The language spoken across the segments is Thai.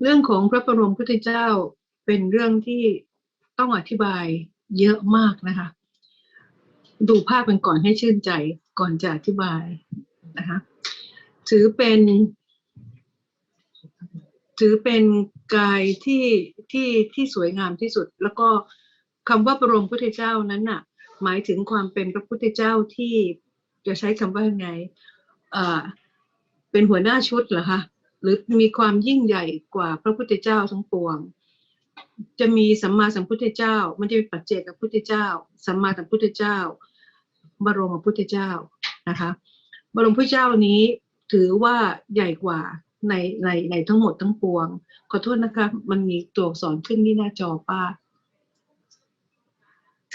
เรื่องของพระบรมพุทธเจ้าเป็นเรื่องที่ต้องอธิบายเยอะมากนะคะ ดูภาพกันก่อนให้ชื่นใจก่อนจะอธิบายนะคะ ถือเป็น ถือเป็นกายที่ที่ที่สวยงามที่สุด แล้วก็คำว่าบรมพุทธเจ้านั้นน่ะ หมายถึงความเป็นพระพุทธเจ้าที่จะใช้คำว่าไงอ่าเป็นหัวหน้าชุดเหรอคะ หรือมีความยิ่งใหญ่กว่าพระพุทธเจ้าทั้งปวง จะมีสัมมาสัมพุทธเจ้า มันจะมีปัจเจกพุทธเจ้า สัมมาสัมพุทธเจ้า บรมพุทธเจ้านะคะ บรมพุทธเจ้านี้ถือว่าใหญ่กว่าในในในทั้งหมดทั้งปวง ขอโทษนะคะ มันมีตัวอักษรขึ้นที่หน้าจอป้า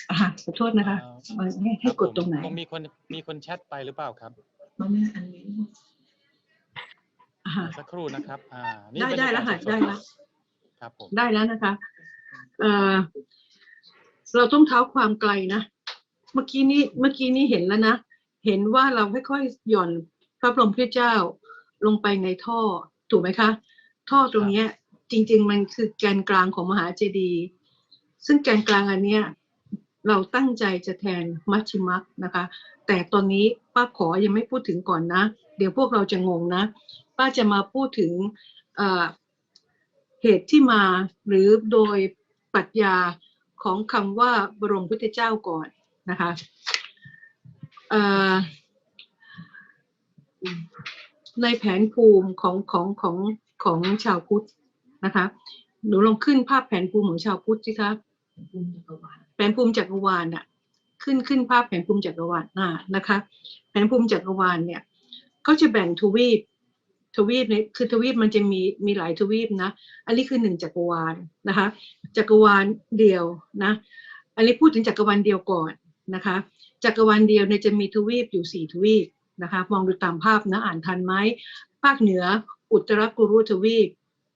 อะขอโทษนะคะมันให้ให้กดตรงไหนคงมีคนมีคนแชทไปหรือเปล่าครับมาแม่อันนี้อะ สักครู่นะครับ อ่านี่ได้บรรได้ยากาศแล้วค่ะสดๆได้แล้วครับผมได้แล้วนะคะเอ่อเราต้องเท้าความไกลนะ เมื่อกี้นี้เมื่อกี้นี้เห็นแล้วนะ เห็นว่าเราค่อยๆหย่อนพระบรมพุทธเจ้าลงไปในท่อถูกไหมคะ ท่อตรงเนี้ย จริง ๆ มันคือแกนกลางของมหาเจดีย์ซึ่งแกนกลางอันเนี้ยเราตั้งใจจะแทนมัชชิมักนะคะ แต่ตอนนี้ป้าขอยังไม่พูดถึงก่อนนะ เดี๋ยวพวกเราจะงงนะ ป้าจะมาพูดถึงเหตุที่มาหรือโดยปรัชญาของคำว่าบรมพุทธเจ้าก่อนนะคะในแผนภูมิของของของของชาวพุทธนะคะหนูลองขึ้นภาพแผนภูมิของชาวพุทธสิคะแผนภูมิจักรวาลน่ะขึ้นขึ้นภาพแผนภูมิจักรวาลน่ะนะคะ แผนภูมิจักรวาลเนี่ยเขาจะแบ่งทวีป ทวีปเนี่ยคือทวีปมันจะมีมีหลายทวีปนะ อันนี้คือหนึ่งจักรวาลนะคะ จักรวาลเดียวนะ อันนี้พูดถึงจักรวาลเดียวก่อนนะคะ จักรวาลเดียวเนี่ยจะมีทวีปอยู่สี่ทวีปนะคะ มองดูตามภาพนะอ่านทันไหมภาคเหนืออุตรกุรุทวีป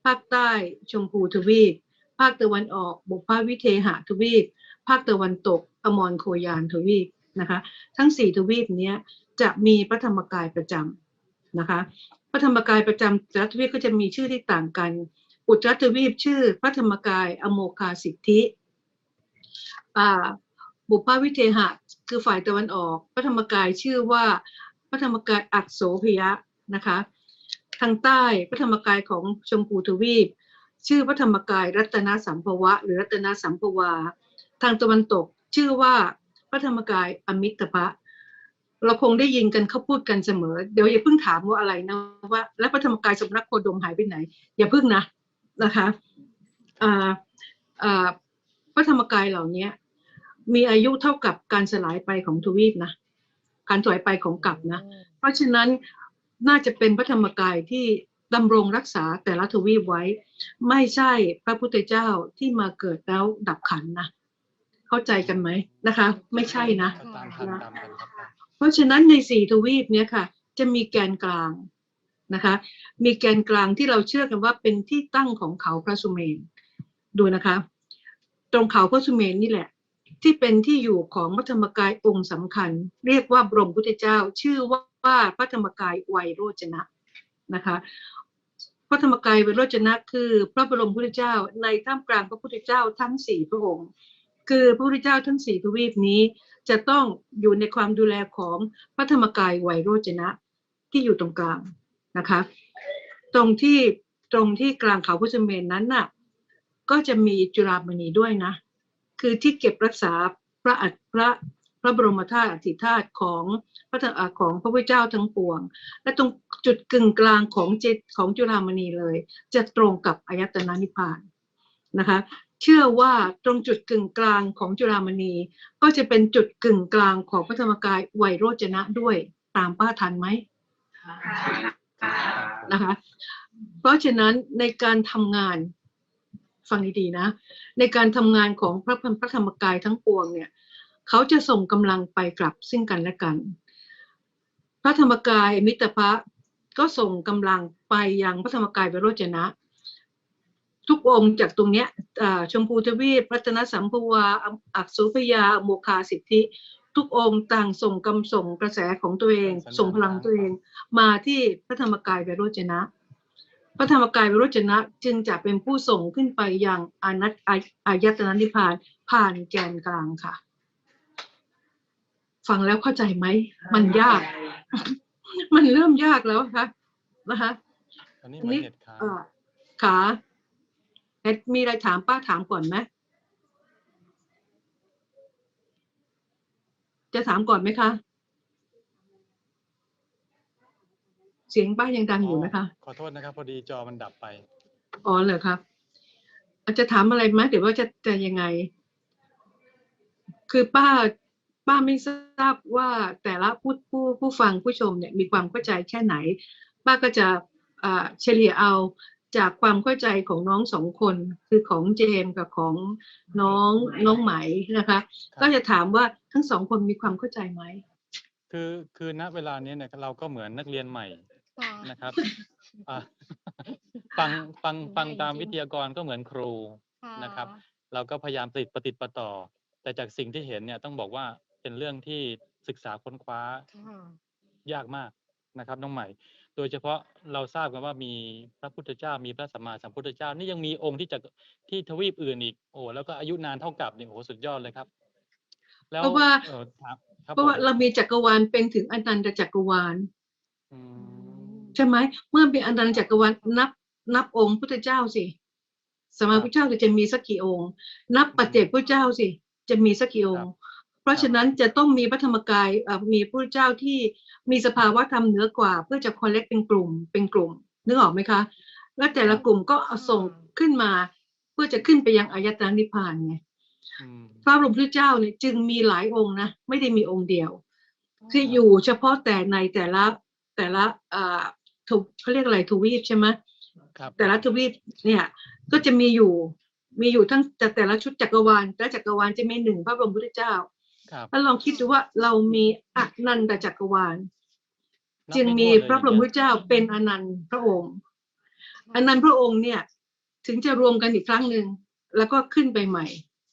ภาคใต้ชมพูทวีป ภาคตะวันออกบุพาวิเทหะทวีป ภาคตะวันตกอมรโคยานทวีปนะคะ ทั้งสี่ทวีปนี้จะมีพระธรรมกายประจำ นะคะพระธรรมกายประจำแต่ละทวีปก็จะมีชื่อที่ต่างกัน อุตรทวีปชื่อ พระธรรมกายอโมคาสิทธิบุพวิเทหะคือฝ่ายตะวันออก พระธรรมกายชื่อว่าพระธรรมกายอักโสพยะนะคะทางใต้พระธรรมกายของชมพูทวีป ชื่อพระธรรมกายรัตนสัมภวะ หรือรัตนสัมภวา ทางตะวันตกชื่อว่าพระธรรมกายอมิตภะ เราคงได้ยินกันเขาพูดกันเสมอ เดี๋ยวอย่าเพิ่งถามว่าอะไรนะว่า แล้วพระธรรมกายสมณโคดมหายไปไหน อย่าเพิ่งนะนะคะพระธรรมกายเหล่านี้มีอายุเท่ากับการสลายไปของทวีปนะการถอยไปของกลับนะ เพราะฉะนั้นน่าจะเป็นพระธรรมกายที่ดำรงรักษาแต่ละทวีปไว้ ไม่ใช่พระพุทธเจ้าที่มาเกิดแล้วดับขันนะ เข้าใจกันไหมนะคะ ไม่ใช่นะ เพราะฉะนั้นในสี่ทวีปเนี้ยค่ะ จะมีแกนกลางนะคะ มีแกนกลางที่เราเชื่อกันว่าเป็นที่ตั้งของเขาพระสุเมนดูนะคะ ตรงเขาพระสุเมนนี่แหละ ที่เป็นที่อยู่ของพระธรรมกายองค์สำคัญ เรียกว่าบรมพุทธเจ้า ชื่อว่าพระธรรมกายไวยโรจนะนะคะพระธรรมกายไวยโรจนะคือ พระบรมพุทธเจ้าในท่ามกลางพระพุทธเจ้าทั้งสี่พระองค์ คือพระพุทธเจ้าทั้งสี่ทวีปนี้ จะต้องอยู่ในความดูแลของพระธรรมกายไวยโรจนะที่อยู่ตรงกลางนะคะ ตรงที่ตรงที่กลางเขาพุทธเมนนั้นน่ะก็จะมีจุฬามณีด้วยนะ คือที่เก็บรักษาพระอัฐพระพระบรมธาตุอธิธาตุของพระของพระพุทธเจ้าทั้งปวง และตรงจุดกึ่งกลางของเจของจุฬามณีเลย จะตรงกับอายตนะนิพพานนะคะ เชื่อว่าตรงจุดกึ่งกลางของจุฬามณี ก็จะเป็นจุดกึ่งกลางของพระธรรมกายไวยโรจนะด้วยตามป้าทันไหมนะคะ เพราะฉะนั้นในการทำงานฟังดีๆนะ ในการทำงานของพระพระธรรมกายทั้งปวงเนี่ยเขาจะส่งกำลังไปกลับซึ่งกันและกัน พระธรรมกายมิตรภะก็ส่งกำลังไปยังพระธรรมกายไวยโรจนะ ทุกองค์จากตรงเนี้ยอ่าชมพูทวีปรัตนสัมภวาอักษุพยาโมคาสิทธิ ทุกองค์ต่างส่งกำส่งกระแสของตัวเอง ส่งพลังตัวเอง มาที่พระธรรมกายไวโรจนะ พระธรรมกายวิโรจนะ จึงจะเป็นผู้ส่งขึ้นไปยังอานัตอาอายตนะนิพพานผ่านแกนกลางค่ะ ฟังแล้วเข้าใจไหม มันยาก มันเริ่มยากแล้วค่ะนะคะตอนนี้มันเน็ตค้างเอ่อขา แอดมีอะไรถามป้าถามก่อนไหมจะถามก่อนไหมคะ เสียงป้ายังดังอยู่ไหมคะขอโทษนะครับ พอดีจอมันดับไป อ๋อเหรอครับ อาจจะถามอะไรไหมเดี๋ยวว่าจะจะยังไง คือป้าป้าไม่ทราบว่าแต่ละผู้ผู้ผู้ฟังผู้ชมเนี่ยมีความเข้าใจแค่ไหน ป้าก็จะอ่าเฉลี่ยเอา จากความเข้าใจของน้องสองคนคือของเจมส์กับของน้องน้องไหมนะคะครับก็จะถามว่าทั้งสองคนมีความเข้าใจไหมคือคือณเวลานี้เนี่ยเราก็เหมือนนักเรียนใหม่ค่ะนะครับอะฟังฟังฟังจริงๆตามวิทยากรก็เหมือนครูนะครับ เราก็พยายามติดประติดประต่อ แต่จากสิ่งที่เห็นเนี่ยต้องบอกว่าเป็นเรื่องที่ศึกษาค้นคว้าค่ะยากมากนะครับ น้องใหม่ โดยเฉพาะเราทราบกันว่ามีพระพุทธเจ้ามีพระสัมมาสัมพุทธเจ้า นี่ยังมีองค์ที่จะที่ทวีปอื่นอีกโอ้แล้วก็อายุนานเท่ากับนี่โอ้สุดยอดเลยครับ แล้วเพราะว่าเออครับครับเพราะว่าผมเรามีจักรวาลเป็นถึงอนันตจักรวาลอืมใช่ไหมเมื่อเป็นอนันตจักรวาลนับ นับองค์พุทธเจ้าสิสมัยพุทธเจ้าจะมีสักกี่องค์ นับปัจเจกพุทธเจ้าสิจะมีสักกี่องค์เพ ราะฉะนั้นจะต้องมีพระธรรมกายเอ่อมีพระเจ้าที่มีสภาวะธรรมเหนือกว่า เพื่อจะคอลเลกเป็นกลุ่มเป็นกลุ่มนึกออกไหมคะ แล้วแต่ละกลุ่มก็เอาส่งขึ้นมา เพื่อจะขึ้นไปยังอายตนะนิพพานไงอืมพระบรมพุทธเจ้าเนี่ยจึงมีหลายองค์นะไม่ได้มีองค์เดียวคืออยู่เฉพาะแต่ในแต่ละแต่ละอ่าทวเขาเรียกอะไรทวีปใช่ไหมครับแต่ละทวีปเนี่ยก็จะมีอยู่มีอยู่ทั้งแต่แต่ละชุดจักรวาลแต่จักรวาลจะมีหนึ่งพระบรมพุทธเจ้าครับ แล้วลองคิดดูว่าเรามีอนันตจักรวาลนับจึงไถ้วนมีเลยพระบรมพุทธเจ้าเป็นอนันต์พระองค์อนันต์พระองค์เนี่ย ถึงจะรวมกันอีกครั้งหนึ่งแล้วก็ขึ้นไปใหม่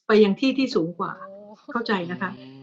ไปยังที่ที่สูงกว่าโอ้เข้าใจนะคะอืม